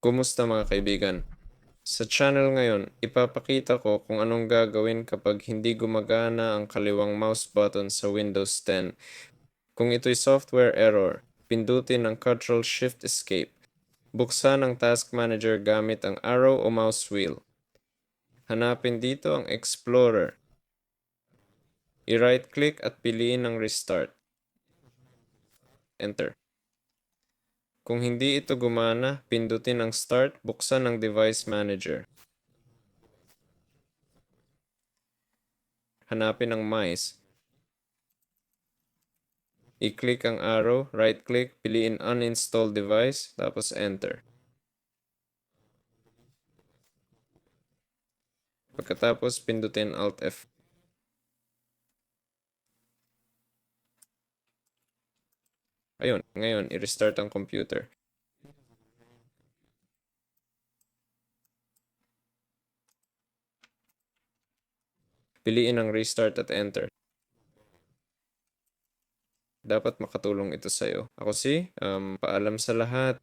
Kumusta mga kaibigan? Sa channel ngayon, ipapakita ko kung anong gagawin kapag hindi gumagana ang kaliwang mouse button sa Windows 10. Kung ito'y software error, pindutin ang Ctrl Shift Escape. Buksan ang Task Manager gamit ang arrow o mouse wheel. Hanapin dito ang Explorer. I-right click at piliin ang Restart. Enter. Kung hindi ito gumana, pindutin ang Start, buksan ang Device Manager. Hanapin ang mice. I-click ang arrow, right-click, piliin Uninstall Device, tapos Enter. Pagkatapos, pindutin Alt F. Ayun, ngayon, i-restart ang computer. Piliin ang restart at enter. Dapat makatulong ito sa'yo. Ako si, um, paalam sa lahat.